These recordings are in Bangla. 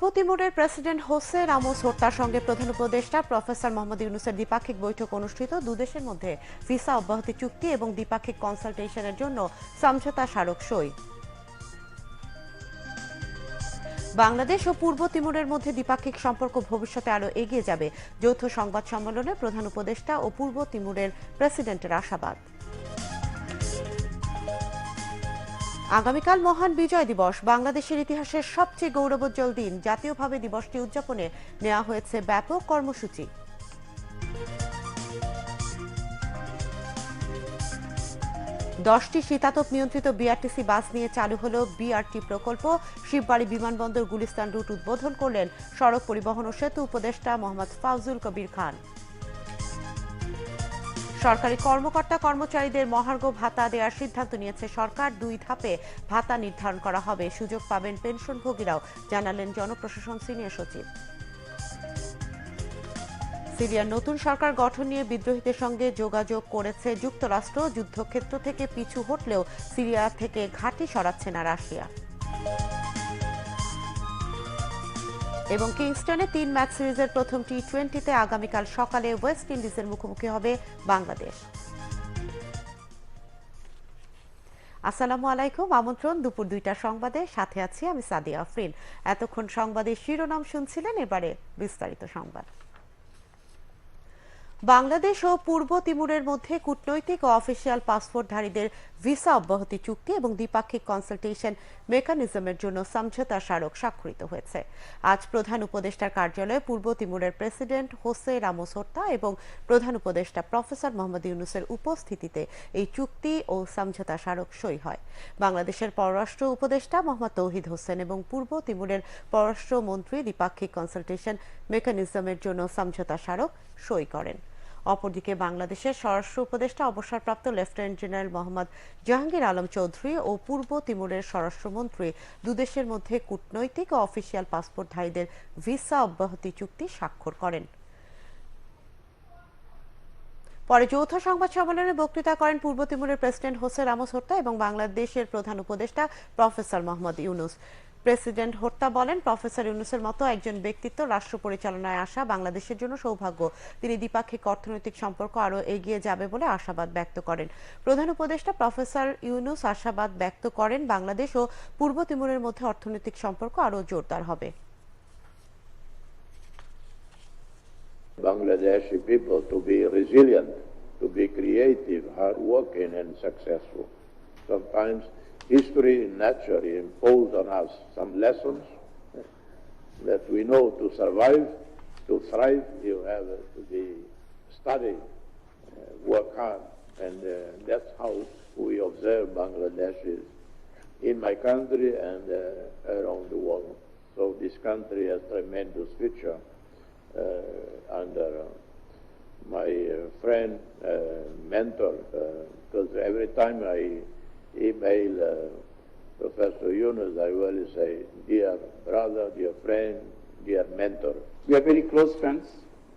পূর্ব তিমুরের প্রেসিডেন্ট হোসে রামোস হত্যার সঙ্গে প্রধান উপদেষ্টা প্রফেসর মোহাম্মদ ইউনুসের দ্বিপাক্ষিক বৈঠক অনুষ্ঠিত। দুদেশের মধ্যে ভিসা অব্যাহতি চুক্তি এবং দ্বিপাক্ষিক কনসালটেশনের জন্য সমঝোতা স্মারক সই। বাংলাদেশ ও পূর্ব তিমুরের মধ্যে দ্বিপাক্ষিক সম্পর্ক ভবিষ্যতে আরও এগিয়ে যাবে, যৌথ সংবাদ সম্মেলনে প্রধান উপদেষ্টা ও পূর্ব তিমুরের প্রেসিডেন্টের আশাবাদ। আগামীকাল মহান বিজয় দিবস। বাংলাদেশের ইতিহাসের সবচেয়ে গৌরবোজ্জ্বল দিন। জাতীয়ভাবে দিবসটি উদযাপনে নেওয়া হয়েছে ব্যাপক কর্মসূচি। দশটি শীতাতপ নিয়ন্ত্রিত বিআরটিসি বাস নিয়ে চালু হলো বিআরটি প্রকল্প। শিববাড়ি বিমানবন্দর গুলিস্তান রুট উদ্বোধন করলেন সড়ক পরিবহন ও সেতু উপদেষ্টা মোহাম্মদ ফাউজুল কবির খান। সরকারি কর্মকর্তা কর্মচারীদের মহার্ঘ ভাতা দেওয়ার সিদ্ধান্ত নিয়েছে সরকার। দুই ধাপে ভাতা নির্ধারণ করা হবে। সুযোগ পাবেন পেনশনভোগীরাও, জানালেন জনপ্রশাসন সিনিয়র সচিব। সিরিয়ার নতুন সরকার গঠন নিয়ে বিদ্রোহীদের সঙ্গে যোগাযোগ করেছে যুক্তরাষ্ট্র। যুদ্ধক্ষেত্র থেকে পিছু হটলেও সিরিয়া থেকে ঘাঁটি সরাচ্ছে না রাশিয়া। এবং কিংস্টনে তিন ম্যাচ সিরিজের প্রথম টি টোয়েন্টিতে আগামীকাল সকালে ওয়েস্ট ইন্ডিজের মুখোমুখি হবে বাংলাদেশ। আসসালামু আলাইকুম, আমন্ত্রণ দুপুর দুইটা সংবাদে। সাথে আছি আমি সাদিয়া আফরিন। এতক্ষণ সংবাদের শিরোনাম শুনছিলেন, এবারে বিস্তারিত সংবাদ। বাংলাদেশ ও পূর্ব তিমুরের মধ্যে কূটনৈতিক ও অফিসিয়াল পাসপোর্টধারীদের ভিসা অব্যাহতি চুক্তি এবং দ্বিপাক্ষিক কনসালটেশন মেকানিজমের জন্য সমঝোতা স্মারক স্বাক্ষরিত হয়েছে। আজ প্রধান উপদেষ্টার কার্যালয়ে পূর্ব তিমুরের প্রেসিডেন্ট হোসে রামোস হত্যা এবং প্রধান উপদেষ্টা প্রফেসর মোহাম্মদ ইউনুসের উপস্থিতিতে এই চুক্তি ও সমঝোতা স্মারক সই হয়। বাংলাদেশের পররাষ্ট্র উপদেষ্টা মোহাম্মদ তৌহিদ হোসেন এবং পূর্ব তিমুরের পররাষ্ট্রমন্ত্রী দ্বিপাক্ষিক কনসালটেশন মেকানিজমের জন্য সমঝোতা স্মারক সই করেন। অপরদিকে বাংলাদেশের স্বরাষ্ট্র উপদেষ্টা অবসরপ্রাপ্ত লেফটেন্যান্ট জেনারেল মোহাম্মদ জাহাঙ্গীর আলম চৌধুরী ও পূর্ব তিমুরের স্বরাষ্ট্রমন্ত্রী দুদেশের মধ্যে কূটনৈতিক ও অফিসিয়াল পাসপোর্টধারীদের ভিসা অব্যাহতি চুক্তি স্বাক্ষর করেন। পরে যৌথ সংবাদ সম্মেলনে বক্তৃতা করেন পূর্ব তিমুরের প্রেসিডেন্ট হোসেন রামোস হত্যা এবং বাংলাদেশের প্রধান উপদেষ্টা প্রফেসর মোহাম্মদ ইউনুস। প্রেসিডেন্ট হত্যা বলেন প্রফেসর ইউনুসের মতো একজন ব্যক্তিত্ব রাষ্ট্র পরিচালনায় আসা বাংলাদেশের জন্য সৌভাগ্য। তিনি দ্বিপাক্ষিক অর্থনৈতিক সম্পর্ক আরও এগিয়ে যাবে বলে আশাবাদ ব্যক্ত করেন। প্রধান উপদেষ্টা প্রফেসর ইউনুস আশাবাদ ব্যক্ত করেন বাংলাদেশ ও পূর্ব তিমুরের মধ্যে অর্থনৈতিক সম্পর্ক আরও জোরদার হবে। Bangladeshi people to be resilient, to be creative, hardworking, and successful. Sometimes history naturally imposed on us some lessons that we know to survive, to thrive, you have to be study, uh, work hard, and uh, that's how we observe Bangladesh is in my country and uh, around the world. So this country has tremendous future uh, under my uh, friend, uh, mentor, because every time I email uh, Professor Yunus, I will say, dear brother, dear friend, dear mentor. We are very close friends,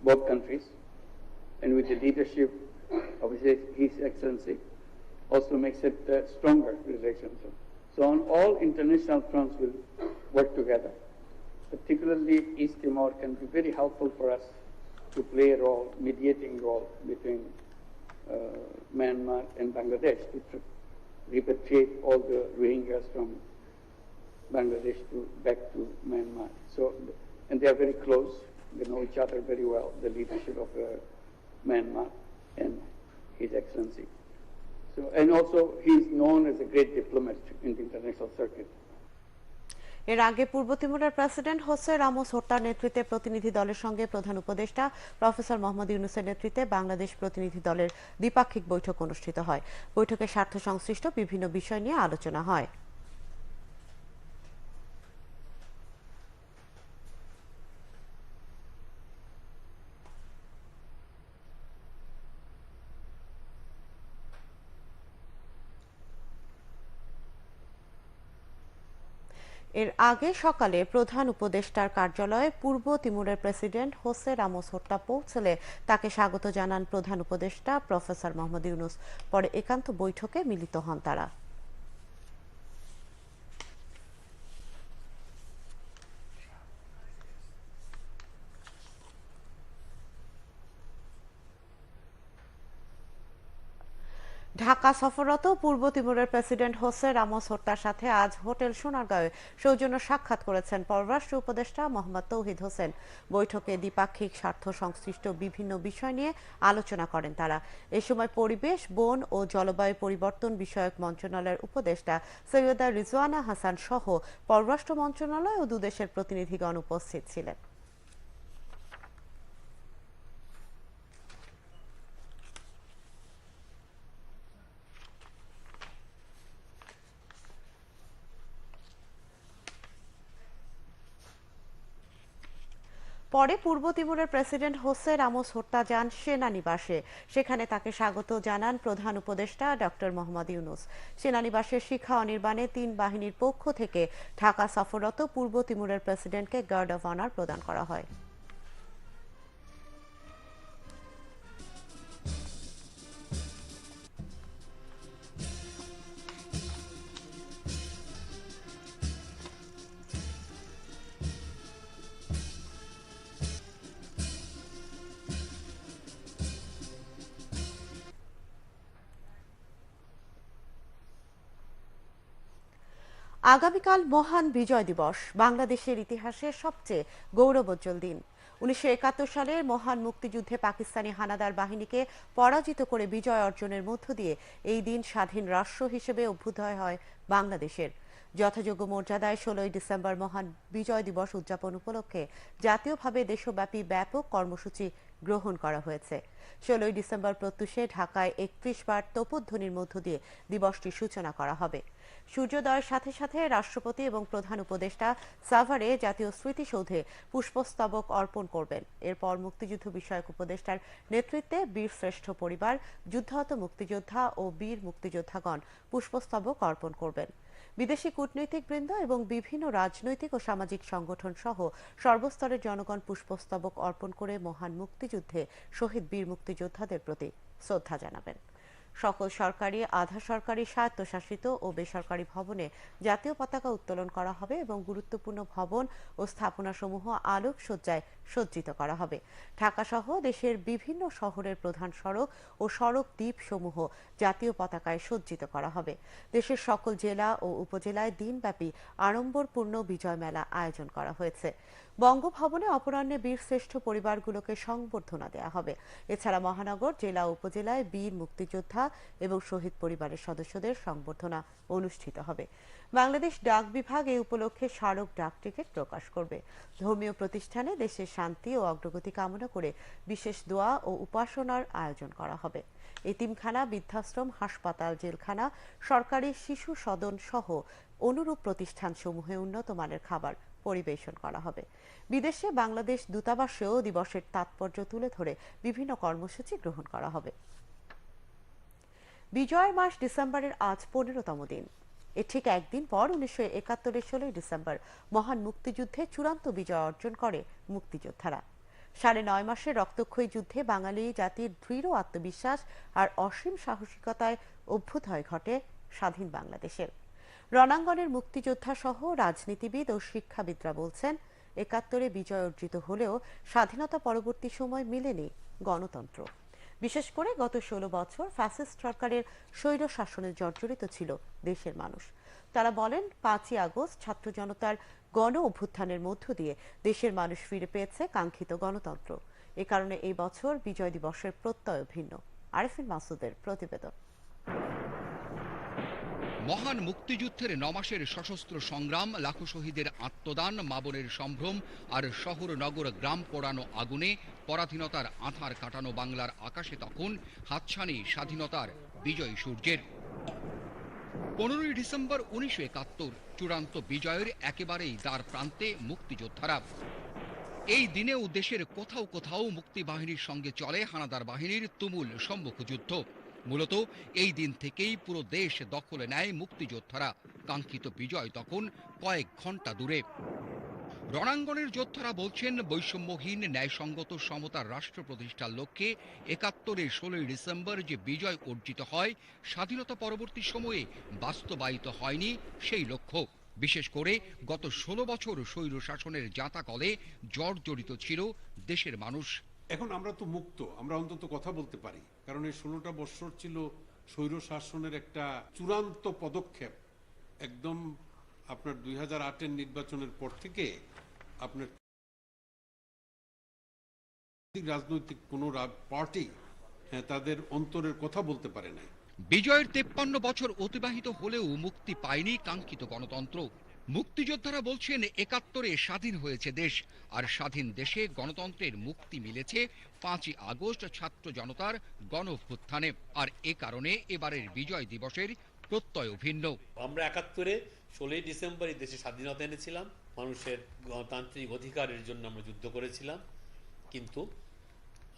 both countries, and with the leadership of His His Excellency, also makes it uh, stronger relations. So on all international fronts, we'll work together. Particularly East Timor can be very helpful for us to play a role, mediating role between uh, Myanmar and Bangladesh to repatriate all the Rohingyas from Bangladesh to back to Myanmar. So, and they are very close. They know each other very well. The leadership of uh, Myanmar and His Excellency. So, and also he is known as a great diplomat in the international circuit. এর আগে পূর্ব তিমুরের প্রেসিডেন্ট হোসে রামোস হত্যার নেতৃত্বে প্রতিনিধি দলের সঙ্গে প্রধান উপদেষ্টা প্রফেসর মোহাম্মদ ইউনুসের নেতৃত্বে বাংলাদেশ প্রতিনিধি দলের দ্বিপাক্ষিক বৈঠক অনুষ্ঠিত হয়। বৈঠকে স্বার্থ সংশ্লিষ্ট বিভিন্ন বিষয় নিয়ে আলোচনা হয়। এর আগে সকালে প্রধান উপদেষ্টার কার্যালয়ে পূর্ব তিমুরের প্রেসিডেন্ট হোসে রামোস হত্যা পৌঁছলে তাকে স্বাগত জানান প্রধান উপদেষ্টা প্রফেসর মোহাম্মদ ইউনুস। পরে একান্ত বৈঠকে মিলিত হন তারা। ঢাকা সফররত পূর্ব তিমুরের প্রেসিডেন্ট হোসে রামোস হত্যার সাথে আজ হোটেল সোনারগাঁয়ে সৌজন্য সাক্ষাৎ করেছেন পররাষ্ট্র উপদেষ্টা মোহাম্মদ তৌহিদ হোসেন। বৈঠকে দ্বিপাক্ষিক স্বার্থ সংশ্লিষ্ট বিভিন্ন বিষয় নিয়ে আলোচনা করেন তারা। এ সময় পরিবেশ, বন ও জলবায়ু পরিবর্তন বিষয়ক মন্ত্রণালয়ের উপদেষ্টা সৈয়দা রিজওয়ানা হাসান সহ পররাষ্ট্র মন্ত্রণালয় ও দুদেশের প্রতিনিধিগণ উপস্থিত ছিলেন। পরে পূর্ব তিমুরের প্রেসিডেন্ট হোসে রামোস হত্যা যান সেনানিবাসে। সেখানে তাকে স্বাগত জানান প্রধান উপদেষ্টা ডক্টর মোহাম্মদ ইউনুস। সেনানিবাসের শিখা অনির্বাণে তিন বাহিনীর পক্ষ থেকে ঢাকা সফররত পূর্ব তিমুরের প্রেসিডেন্টকে গার্ড অব অনার প্রদান করা হয়। আগামীকাল মহান বিজয় দিবস, বাংলাদেশের ইতিহাসে সবচেয়ে গৌরবোজ্জ্বল দিন। উনিশশো একাত্তর সালের মহান মুক্তিযুদ্ধে পাকিস্তানি হানাদার বাহিনীকে পরাজিত করে বিজয় অর্জনের মধ্য দিয়ে এই দিন স্বাধীন রাষ্ট্র হিসেবে অভ্যুদয় হয় বাংলাদেশের। যথাযোগ্য মর্যাদায় ষোলোই ডিসেম্বর মহান বিজয় দিবস উদযাপন উপলক্ষে জাতীয়ভাবে দেশব্যাপী ব্যাপক কর্মসূচি গ্রহণ করা হয়েছে। ষোলোই ডিসেম্বর প্রত্যুষে ঢাকায় একত্রিশ বার তোপধ্বনির মধ্য দিয়ে দিবসটির সূচনা করা হবে। সূর্যোদয়ের সাথে সাথে রাষ্ট্রপতি এবং প্রধান উপদেষ্টা সাভারে জাতীয় স্মৃতিসৌধে পুষ্পস্তবক অর্পণ করবেন। এরপর মুক্তিযুদ্ধ বিষয়ক উপদেষ্টার নেতৃত্বে বীর শ্রেষ্ঠ পরিবার, যুদ্ধাহত মুক্তিযোদ্ধা ও বীর মুক্তিযোদ্ধাগণ পুষ্পস্তবক অর্পণ করবেন। বিদেশি কূটনৈতিক বৃন্দ এবং বিভিন্ন রাজনৈতিক ও সামাজিক সংগঠন সহ সর্বস্তরের জনগণ পুষ্পস্তবক অর্পণ করে মহান মুক্তিযুদ্ধে শহীদ বীর মুক্তিযোদ্ধাদের প্রতি শ্রদ্ধা জানাবেন। সকল সরকারি, আধা সরকারি, স্বায়ত্তশাসিত ও বেসরকারি ভবনে জাতীয় পতাকা উত্তোলন করা হবে এবং গুরুত্বপূর্ণ ভবন ও স্থাপনাসমূহ আলোকসজ্জায় সজ্জিত করা হবে। ঢাকা সহ দেশের বিভিন্ন শহরের প্রধান সড়ক ও সড়ক দ্বীপ সমূহ জাতীয় পতাকায় সজ্জিত করা হবে। দেশের সকল জেলা ও উপজেলায় দিনব্যাপী আড়ম্বরপূর্ণ বিজয় মেলা আয়োজন করা হয়েছে। বঙ্গভবনে অপরাহ্নে বীর শ্রেষ্ঠ পরিবারগুলোকে সংবর্ধনা দেওয়া হবে। এছাড়া মহানগর, জেলা উপজেলায় বীর মুক্তিযোদ্ধা এবং শহীদ পরিবারের সদস্যদের সংবর্ধনা অনুষ্ঠিত হবে। বাংলাদেশ ডাক বিভাগ এই উপলক্ষে স্মারক ডাক টিকিট প্রকাশ করবে। ধর্মীয় প্রতিষ্ঠানে দেশের শান্তি ও অগ্রগতি কামনা করে বিশেষ দোয়া ও উপাসনার আয়োজন করা হবে। এতিমখানা, বৃদ্ধাশ্রম, হাসপাতাল, জেলখানা, সরকারি শিশু সদন সহ অনুরূপ প্রতিষ্ঠানসমূহে উন্নত মানের খাবার পরিবেশন করা হবে। বিদেশে বাংলাদেশ দূতাবাসেও দিবসের তাৎপর্য তুলে ধরে বিভিন্ন কর্মসূচি গ্রহণ করা হবে। বিজয়ের মাস ডিসেম্বরের আজ পনেরোতম দিন। এর ঠিক একদিন পর উনিশশো একাত্তরের ষোলোই ডিসেম্বর মহান মুক্তিযুদ্ধে চূড়ান্ত বিজয় অর্জন করে মুক্তিযোদ্ধারা। সাড়ে নয় মাসের রক্তক্ষয়ী যুদ্ধে বাঙালি জাতির দৃঢ় আত্মবিশ্বাস আর অসীম সাহসিকতায় অভ্যুদয় ঘটে স্বাধীন বাংলাদেশের। রণাঙ্গনের মুক্তিযোদ্ধা সহ রাজনীতিবিদ ও শিক্ষাবিদরা বলছেন, একাত্তরে বিজয় অর্জিত হলেও স্বাধীনতা পরবর্তী সময় মিলেনি গণতন্ত্র। বিশেষ করে গত ষোলো বছর ফ্যাসিস্ট সরকারের স্বৈর শাসনে জর্জরিত ছিল দেশের মানুষ। তারা বলেন, পাঁচই আগস্ট ছাত্র জনতার গণ অভ্যুত্থানের মধ্য দিয়ে দেশের মানুষ ফিরে পেয়েছে কাঙ্ক্ষিত গণতন্ত্র। এ কারণে এই বছর বিজয় দিবসের প্রত্যয় ভিন্ন। আরেফিন মাসুদের প্রতিবেদন। মহান মুক্তিযুদ্ধের নমাসের সশস্ত্র সংগ্রাম, লাখো শহীদের আত্মদান, মাবনের সম্ভ্রম আর শহর নগর গ্রাম পোড়ানো আগুনে পরাধীনতার আধার কাটানো বাংলার আকাশে তখন হাতছানি স্বাধীনতার বিজয় সূর্যের। পনেরোই ডিসেম্বর উনিশশো একাত্তর, চূড়ান্ত বিজয়ের একেবারেই দ্বার প্রান্তে মুক্তিযোদ্ধারা। এই দিনেও দেশের কোথাও কোথাও মুক্তিবাহিনীর সঙ্গে চলে হানাদার বাহিনীর তুমুল সম্মুখ যুদ্ধ মূলত এই দিন থেকেই পুরো দেশ দখলে নেয় মুক্তিযোদ্ধারা। কাঙ্ক্ষিত বিজয় তখন কয়েক ঘণ্টা দূরে। রণাঙ্গনের যোদ্ধারা বলছেন, বৈষম্যহীন, ন্যায়সঙ্গত সমতার রাষ্ট্র প্রতিষ্ঠার লক্ষ্যে একাত্তরের ষোলোই ডিসেম্বর যে বিজয় অর্জিত হয়, স্বাধীনতা পরবর্তী সময়ে বাস্তবায়িত হয়নি সেই লক্ষ্য। বিশেষ করে গত ষোলো বছর স্বৈর শাসনের জাঁতাকলে জর্জরিত ছিল দেশের মানুষ। এখন আমরা তো মুক্ত, আমরা অন্তত কথা বলতে পারি। কারণ এই ষোলোটা বৎসর ছিল স্বৈর শাসনের একটা চূড়ান্ত পদক্ষেপ। একদম আপনার দুই হাজার নির্বাচনের পর থেকে আপনার রাজনৈতিক কোনো পার্টি তাদের অন্তরের কথা বলতে পারে নাই। বিজয়ের তেপ্পান্ন বছর অতিবাহিত হলেও মুক্তি পায়নি কাঙ্ক্ষিত গণতন্ত্র। মুক্তিযোদ্ধারা বলছেন, একাত্তরে স্বাধীন হয়েছে দেশ, আর স্বাধীন দেশে গণতন্ত্রের মুক্তি মিলেছে পাঁচই আগস্ট ছাত্র জনতার গণ অভ্যুত্থানে আর এ কারণে এবারের বিজয় দিবসের প্রত্যয় ভিন্ন আমরা একাত্তরে ষোলোই ডিসেম্বর এই দেশে স্বাধীনতা এনেছিলাম। মানুষের গণতান্ত্রিক অধিকারের জন্য আমরা যুদ্ধ করেছিলাম। কিন্তু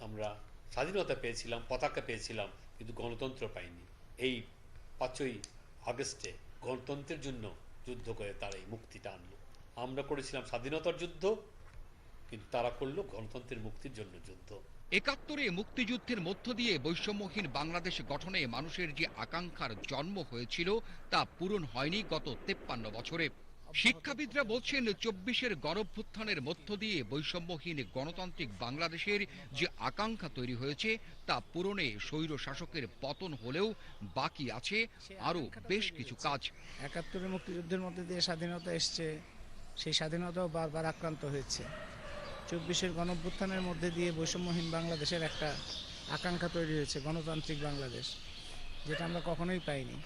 আমরা স্বাধীনতা পেয়েছিলাম, পতাকা পেয়েছিলাম, কিন্তু গণতন্ত্র পাইনি। এই পাঁচই আগস্টে গণতন্ত্রের জন্য যুদ্ধ করে তারা এই মুক্তিটা আনলো আমরা করেছিলাম স্বাধীনতার যুদ্ধ, কিন্তু তারা করল গণতন্ত্রের মুক্তির জন্য যুদ্ধ। একাত্তরে মুক্তিযুদ্ধের মধ্য দিয়ে বৈষম্যহীন বাংলাদেশ গঠনে মানুষের যে আকাঙ্ক্ষার জন্ম হয়েছিল তা পূরণ হয়নি গত তেপ্পান্ন বছরে। শিক্ষাবিদরা বলছেন, চব্বিশের গণভ্যুত্থানের মধ্য দিয়ে বৈষম্যহীন গণতান্ত্রিক বাংলাদেশের যে আকাঙ্ক্ষা তৈরি হয়েছে, তা পূরণে স্বৈর শাসকের পতন হলেও বাকি আছে আরও বেশ কিছু কাজ। একাত্তরের মুক্তিযুদ্ধের মধ্যে দিয়ে স্বাধীনতা এসছে, সেই স্বাধীনতাও বারবার আক্রান্ত হয়েছে। চব্বিশের গণভ্যুত্থানের মধ্যে দিয়ে বৈষম্যহীন বাংলাদেশের একটা আকাঙ্ক্ষা তৈরি হয়েছে, গণতান্ত্রিক বাংলাদেশ, যেটা আমরা কখনোই পাইনি।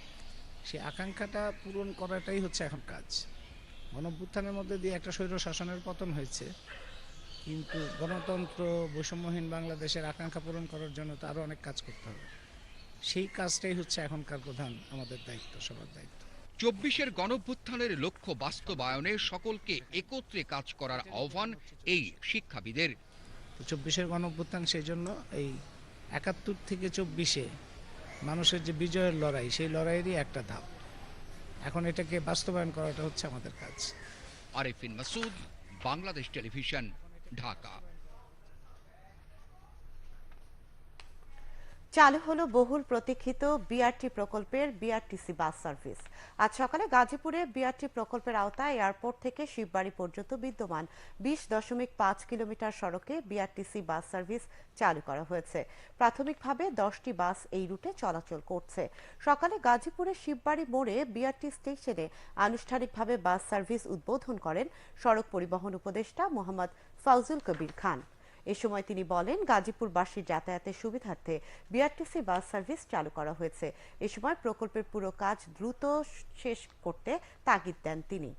সেই আকাঙ্ক্ষাটা পূরণ করাটাই হচ্ছে এখন কাজ। গণভ্যুত্থানের মধ্যে দিয়ে একটা স্বৈর শাসনের পতন হয়েছে। কিন্তু গণতন্ত্র বৈষম্যহীন বাংলাদেশের আকাঙ্ক্ষা পূরণ করার জন্য তো আরও অনেক কাজ করতে হবে। সেই কাজটাই হচ্ছে এখনকার প্রধান আমাদের দায়িত্ব সবার দায়িত্ব। চব্বিশের গণভ্যুত্থানের লক্ষ্য বাস্তবায়নে সকলকে একত্রে কাজ করার আহ্বান এই শিক্ষাবিদের। চব্বিশের গণঅভ্যুত্থান সেই জন্য এই একাত্তর থেকে চব্বিশে মানুষের যে বিজয়ের লড়াই সেই লড়াইয়েরই একটা ধাপ। এখন এটাকে বাস্তবায়ন করাটা হচ্ছে আমাদের কাজ। আরেফিন মাসুদ বাংলাদেশ টেলিভিশন ঢাকা। চালু হলো বহুল প্রতীক্ষিত বিআরটি প্রকল্পের বিআরটিসি বাস সার্ভিস। আজ সকালে গাজীপুরে বিআরটি প্রকল্পের আওতায় এয়ারপোর্ট থেকে শিববাড়ি পর্যন্ত বিদ্যমান বিশ দশমিক পাঁচ কিলোমিটার সড়কে বিআরটিসি বাস সার্ভিস চালু করা হয়েছে। প্রাথমিকভাবে দশটি বাস এই রুটে চলাচল করছে। সকালে গাজীপুরের শিববাড়ি মোড়ে বিআরটি স্টেশনে আনুষ্ঠানিকভাবে বাস সার্ভিস উদ্বোধন করেন সড়ক পরিবহন উপদেষ্টা মোহাম্মদ ফাউজুল কবির খান। এ সময় তিনি বলেন, গাজীপুরবাসীর যাতায়াতের সুবিধার্থে বিআরটিসি বাস সার্ভিস চালু করা হয়েছে। এ সময় প্রকল্পের পুরো কাজ দ্রুত শেষ করতে তাগিদ দেন তিনি।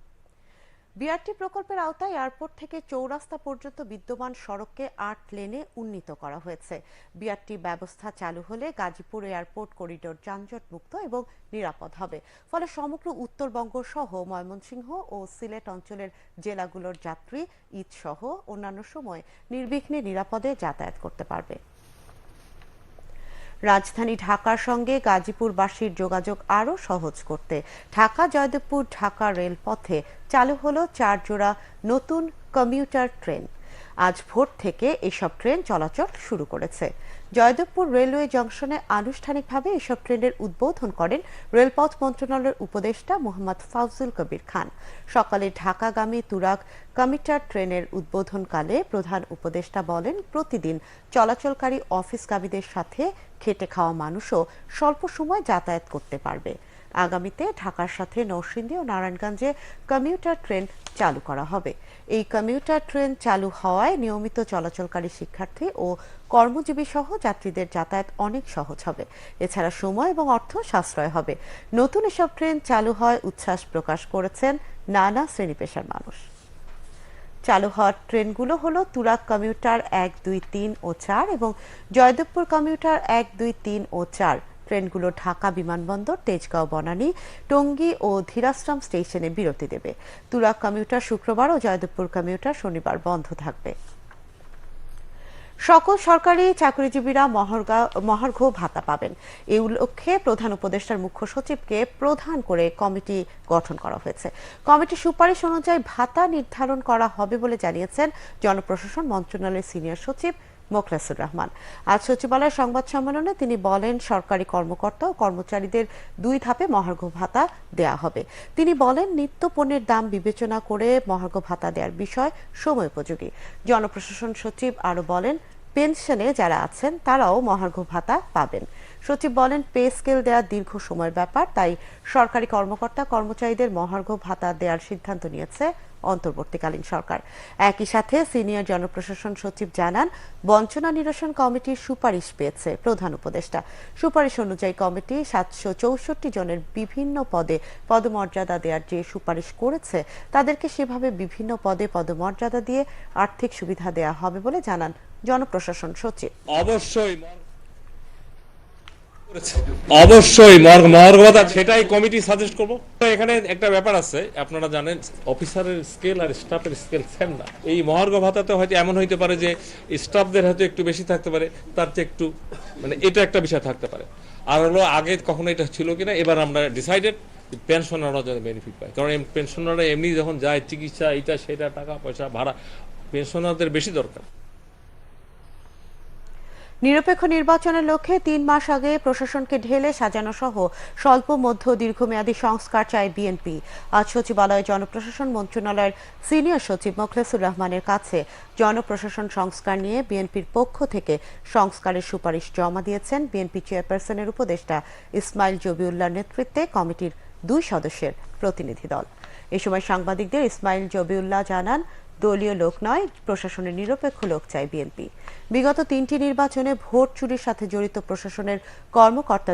বিআরটি প্রকল্পের আওতায় এয়ারপোর্ট থেকে চৌরাস্তা পর্যন্ত বিদ্যমান সড়ককে আট লেনে উন্নীত করা হয়েছে। বিআরটি ব্যবস্থা চালু হলে গাজীপুর এয়ারপোর্ট করিডোর যানজট মুক্ত এবং নিরাপদ হবে। ফলে সমগ্র উত্তরবঙ্গ সহ ময়মনসিংহ ও সিলেট অঞ্চলের জেলাগুলোর যাত্রী, ঈদ সহ অন্যান্য সময় নির্বিঘ্নে নিরাপদে যাতায়াত করতে পারবে। রাজধানী ঢাকার সঙ্গে গাজীপুরবাসীর যোগাযোগ আরও সহজ করতে ঢাকা, জয়দেবপুর, ঢাকা রেলপথে চালু হলো চার জোড়া নতুন কমিউটার ট্রেন। আজ ভোর থেকে এসব ট্রেন চলাচল শুরু করেছে। জয়দেবপুর রেলওয়ে জংশনে আনুষ্ঠানিকভাবে এসব ট্রেনের উদ্বোধন করেন রেলপথ মন্ত্রণালয়ের উপদেষ্টা মোহাম্মদ ফাউজুল কবির খান। সকালে ঢাকাগামী তুরাগ কমিটার ট্রেনের উদ্বোধনকালে প্রধান উপদেষ্টা বলেন, প্রতিদিন চলাচলকারী অফিসগামীদের সাথে খেটে খাওয়া মানুষও স্বল্প সময় যাতায়াত করতে পারবে। আগামীতে ঢাকার সাথে নরসিংদী ও নারায়ণগঞ্জে কমিউটার ট্রেন চালু করা হবে। এই কমিউটার ট্রেন চালু হওয়ায় নিয়মিত চলাচলকারী শিক্ষার্থী ও কর্মজীবী সহ যাত্রীদের যাতায়াত অনেক সহজ হবে। এছাড়া সময় এবং অর্থ সাশ্রয় হবে। নতুন এসব ট্রেন চালু হয় উচ্ছ্বাস প্রকাশ করেছেন নানা শ্রেণি পেশার মানুষ। চালু হওয়ার ট্রেনগুলো হলো তুরাগ কমিউটার এক দুই তিন ও চার এবং জয়দেবপুর কমিউটার এক দুই তিন ও চার। ট্রেনগুলো ঢাকা বিমানবন্দর, তেজগাঁও, বনানী, টঙ্গী ও ধীরাশ্রম স্টেশনে বিরতি দেবে। তুরাগ কমিউটার শুক্রবার ও জয়দেবপুর কমিউটার শনিবার বন্ধ থাকবে। সকল সরকারি চাকরিজীবীরা মহার্ঘা ভাতা পাবেন। এই লক্ষ্যে প্রধান উপদেষ্টার মুখ্য সচিবকে প্রধান করে কমিটি গঠন করা হয়েছে। কমিটির সুপারিশ অনুযায়ী ভাতা নির্ধারণ করা হবে বলে জানিয়েছেন জনপ্রশাসন মন্ত্রণালয়ের সিনিয়র সচিব মোখলেসুর রহমান। আজ সচিবালয় সংবাদ সম্মেলনে তিনি বলেন, সরকারি কর্মকর্তা ও কর্মচারীদের দুই ধাপে মহার্ঘ ভাতা দেয়া হবে। তিনি বলেন, নিত্য পণ্যের দাম বিবেচনা করে মহার্ঘ ভাতা দেওয়ার বিষয় সময়োপযোগী জনপ্রশাসন সচিব আরও বলেন, পেনশনে যারা আছেন তারাও মহার্ঘ ভাতা পাবেন। সচিব বলেন, পে স্কেল দেওয়া দীর্ঘ সময়ের ব্যাপার, তাই সরকারি কর্মকর্তা, কর্মচারীদের মহার্ঘ ভাতা দেওয়ার সিদ্ধান্ত নিয়েছে অন্তর্বর্তীকালীন সরকার। একই সাথে সিনিয়র জনপ্রশাসন সচিব জানান, বঞ্চনা নিরসন কমিটির সুপারিশ পেয়েছে প্রধান উপদেষ্টা। সুপারিশ অনুযায়ী কমিটি সাতশো চৌষট্টি জনের বিভিন্ন পদে পদমর্যাদা দেওয়ার যে সুপারিশ করেছে, তাদেরকে সেভাবে বিভিন্ন পদে পদমর্যাদা দিয়ে আর্থিক সুবিধা দেওয়া হবে বলে জানান জনপ্রশাসন সচিব। অবশ্যই অবশ্যই, মর্গ মর্গবতা সেটাই কমিটি সাজেস্ট করব। এখানে একটা ব্যাপার আছে, আপনারা জানেন অফিসারের স্কেল আর স্টাফের স্কেল সেম না। এই মহার্ঘ ভাতাতে হয়তো এমন হইতে পারে যে স্টাফদের হয়তো একটু বেশি থাকতে পারে, তার চেয়ে একটু মানে এটা একটা বিষয় থাকতে পারে। আর হলো, আগে কখনো এটা ছিল কিনা, এবার আমরা ডিসাইডেড পেনশনাররা যেন বেনিফিট পায়। কারণ পেনশনাররা এমনি যখন যায়, চিকিৎসা এটা সেটা টাকা পয়সা ভাড়া পেনশনারদের বেশি দরকার। নিরপেক্ষ নির্বাচনের লক্ষ্যে তিন মাস আগে প্রশাসনকে ঢেলে সাজানো সহ স্বল্প, মধ্য, দীর্ঘমেয়াদী সংস্কার চায় বিএনপি। আজ সচিবালয়ে জনপ্রশাসন মন্ত্রণালয়ের সিনিয়র সচিব মোখলেসুর রহমানের কাছে জনপ্রশাসন সংস্কার নিয়ে বিএনপির পক্ষ থেকে সংস্কারের সুপারিশ জমা দিয়েছেন বিএনপি চেয়ারপারসনের উপদেষ্টা ইসমাইল জবিউল্লাহর নেতৃত্বে কমিটির দুই সদস্যের প্রতিনিধি দল। এ সময় সাংবাদিকদের ইসমাইল জবিউল্লাহ জানান দলীয় লোক নয়, প্রশাসনের নিরপেক্ষ লোক চায় বিএনপি। বিগত তিনটি নির্বাচনে ভোট চুরির সাথে জড়িত প্রশাসনের কর্মকর্তাদের